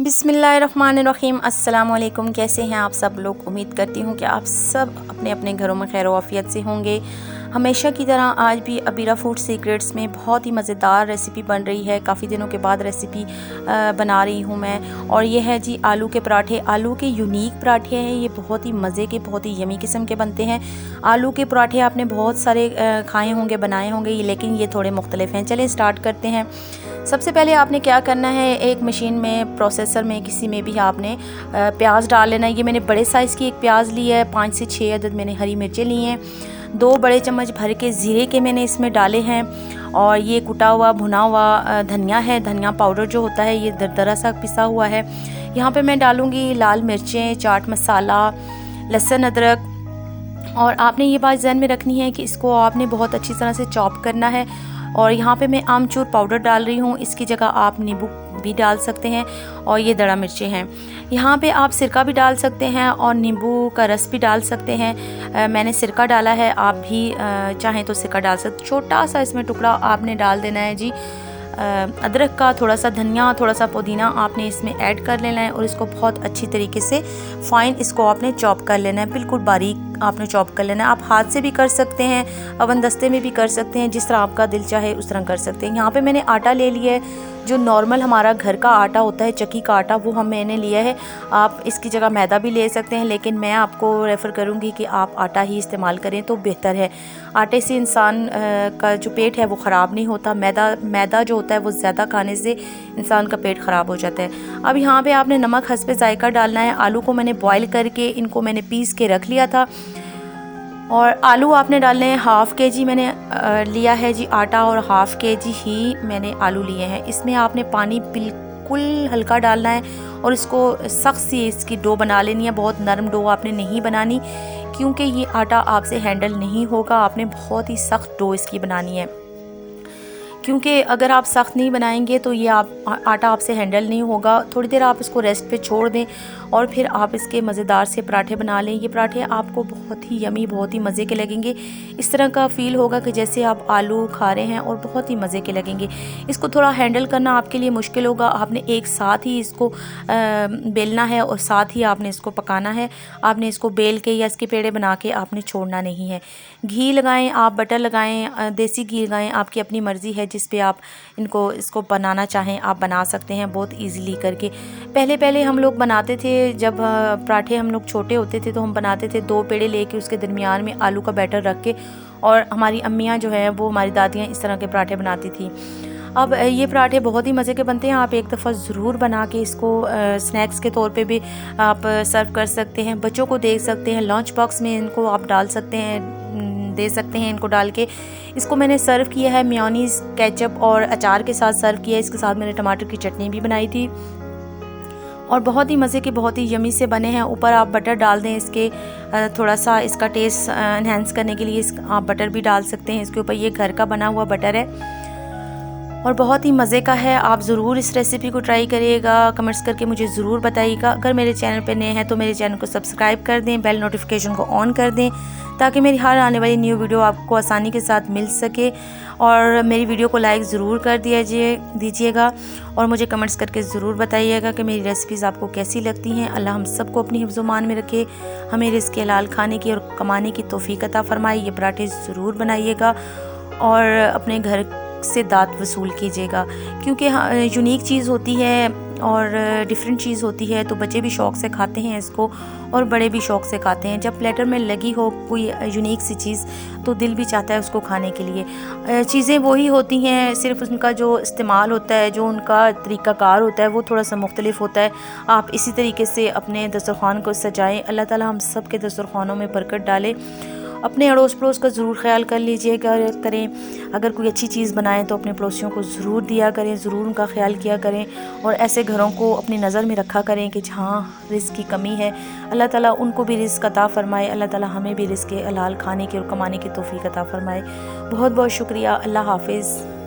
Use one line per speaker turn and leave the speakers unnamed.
बिसमीम अल्लाम कैसे हैं आप सब लोग? उम्मीद करती हूँ कि आप सब अपने अपने घरों में खैर वाफ़ियत से होंगे। हमेशा की तरह आज भी अबीरा फ़ूड सीक्रेट्स में बहुत ही मज़ेदार रेसिपी बन रही है। काफ़ी दिनों के बाद रेसिपी बना रही हूँ मैं। और ये है जी आलू के पराठे। आलू के यूनिक पराठे हैं। ये बहुत ही मज़े के, बहुत ही यमी किस्म के बनते हैं। आलू के पराठे आपने बहुत सारे खाए होंगे, बनाए होंगे, लेकिन ये थोड़े मुख्तलिफ़ हैं। चलें स्टार्ट करते हैं। सबसे पहले आपने क्या करना है? एक मशीन में, प्रोसेसर में, किसी में भी आपने प्याज डाल लेना है। ये मैंने बड़े साइज़ की एक प्याज ली है। पाँच से छः अदद मैंने हरी मिर्चें ली हैं। दो बड़े चम्मच भर के ज़ीरे के मैंने इसमें डाले हैं और ये कुटा हुआ, भुना हुआ धनिया है। धनिया पाउडर जो होता है, ये दरदरा सा पिसा हुआ है। यहाँ पे मैं डालूँगी लाल मिर्चें, चाट मसाला, लहसुन अदरक। और आपने ये बात जहन में रखनी है कि इसको आपने बहुत अच्छी तरह से चॉप करना है। और यहाँ पे मैं आमचूर पाउडर डाल रही हूँ। इसकी जगह आप नींबू भी डाल सकते हैं और ये दड़ा मिर्चें हैं। यहाँ पे आप सिरका भी डाल सकते हैं और नींबू का रस भी डाल सकते हैं। आ, मैंने सिरका डाला है आप भी चाहें तो सिरका डाल सकते छोटा सा इसमें टुकड़ा आपने डाल देना है जी। अदरक का थोड़ा सा धनिया, थोड़ा सा पुदीना आपने इसमें ऐड कर लेना है और इसको बहुत अच्छी तरीके से फ़ाइन इसको आपने चॉप कर लेना है। बिल्कुल बारीक आपने चॉप कर लेना है। आप हाथ से भी कर सकते हैं अवन दस्ते में भी कर सकते हैं, जिस तरह आपका दिल चाहे उस तरह कर सकते हैं। यहाँ पे मैंने आटा ले लिया है। जो नॉर्मल हमारा घर का आटा होता है, चक्की का आटा, वो हम मैंने लिया है। आप इसकी जगह मैदा भी ले सकते हैं, लेकिन मैं आपको रेफ़र करूँगी कि आप आटा ही इस्तेमाल करें तो बेहतर है। आटे से इंसान का जो पेट है वो ख़राब नहीं होता। मैदा मैदा जो है, वो ज़्यादा खाने से इंसान का पेट ख़राब हो जाता है। अब यहाँ पे आपने नमक हंस पे जायका डालना है। आलू को मैंने बॉईल करके इनको मैंने पीस के रख लिया था। और आलू आपने डालने हैं हाफ़ के जी मैंने लिया है जी आटा और हाफ़ के जी ही मैंने आलू लिए हैं। इसमें आपने पानी बिल्कुल हल्का डालना है और इसको सख्त सी इसकी डो बना लेनी है। बहुत नरम डो आपने नहीं बनानी, क्योंकि ये आटा आपसे हैंडल नहीं होगा। आपने बहुत ही सख्त डो इसकी बनानी है। क्योंकि अगर आप सख्त नहीं बनाएँगे तो ये आप आटा आपसे हैंडल नहीं होगा। थोड़ी देर आप इसको रेस्ट पे छोड़ दें और फिर आप इसके मज़ेदार से पराठे बना लें। ये पराठे आपको बहुत ही यमी बहुत ही मज़े के लगेंगे। इस तरह का फ़ील होगा कि जैसे आप आलू खा रहे हैं और बहुत ही मज़े के लगेंगे। इसको थोड़ा हैंडल करना आपके लिए मुश्किल होगा। आपने एक साथ ही इसको बेलना है और साथ ही आपने इसको पकाना है। आपने इसको बेल के या इसके पेड़े बना के आपने छोड़ना नहीं है। घी लगाएँ, आप बटर लगाएँ देसी घी लगाएँ, आपकी अपनी मर्ज़ी है। जिस पे आप इनको, इसको बनाना चाहें, आप बना सकते हैं बहुत इजीली करके। पहले पहले हम लोग बनाते थे, जब पराठे हम लोग छोटे होते थे तो हम बनाते थे दो पेड़े लेके उसके दरमियान में आलू का बैटर रख के और हमारी अम्मियाँ जो हैं, वो हमारी दादियाँ इस तरह के पराठे बनाती थी। अब ये पराठे बहुत ही मज़े के बनते हैं, आप एक दफ़ा ज़रूर बना के इसको स्नैक्स के तौर पे भी आप सर्व कर सकते हैं, बच्चों को देख सकते हैं लंच बॉक्स में इनको आप डाल सकते हैं दे सकते हैं इनको डाल के। इसको मैंने सर्व किया है म्योनीस केचप और अचार के साथ सर्व किया है। इसके साथ मैंने टमाटर की चटनी भी बनाई थी। और बहुत ही मज़े के, बहुत ही यमी से बने हैं। ऊपर आप बटर डाल दें इसके थोड़ा सा इसका टेस्ट इन्हेंस करने के लिए आप बटर भी डाल सकते हैं। इसके ऊपर ये घर का बना हुआ बटर है। और बहुत ही मज़े का है। आप ज़रूर इस रेसिपी को ट्राई करिएगा। कमेंट्स करके मुझे ज़रूर बताइएगा। अगर मेरे चैनल पर नए हैं तो मेरे चैनल को सब्सक्राइब कर दें बेल नोटिफिकेशन को ऑन कर दें, ताकि मेरी हर आने वाली न्यू वीडियो आपको आसानी के साथ मिल सके। और मेरी वीडियो को लाइक ज़रूर कर दिया दीजिएगा। और मुझे कमेंट्स करके ज़रूर बताइएगा कि मेरी रेसिपीज़ आपको कैसी लगती हैं। अल्लाह हम सबको अपनी हिफ्ज़ुमान में रखे। हमें रिस्क लाल खाने की और कमाने की तोफ़ी अता फ़रमाए। ये पराठे ज़रूर बनाइएगा। और अपने घर से दाँत वसूल कीजिएगा। क्योंकि यूनिक चीज़ होती है और डिफरेंट चीज़ होती है तो बच्चे भी शौक़ से खाते हैं इसको और बड़े भी शौक़ से खाते हैं। जब प्लेटर में लगी हो कोई यूनिक सी चीज़ तो दिल भी चाहता है उसको खाने के लिए। चीज़ें वही होती हैं, सिर्फ़ उनका जो इस्तेमाल होता है, जो उनका तरीक़ाकार होता है, वो थोड़ा सा मुख्तलिफ़ होता है। आप इसी तरीके से अपने दस्तरखान को सजाएँ। अल्लाह ताला हम सब के दस्तरखानों में बरकत डालें। अपने अड़ोस पड़ोस का ज़रूर ख्याल कर लीजिएगा करें अगर कोई अच्छी चीज़ बनाएँ तो अपने पड़ोसियों को ज़रूर दिया करें, ज़रूर उनका ख्याल किया करें और ऐसे घरों को अपनी नज़र में रखा करें कि जहाँ रिस्क की कमी है। अल्लाह ताला उनको भी रिस्क अता फ़रमाए, अल्लाह ताला हमें भी रिस्क हलाल खाने के और कमाने की तोफ़ी अता फ़रमाए। बहुत बहुत शुक्रिया, अल्लाह हाफिज़।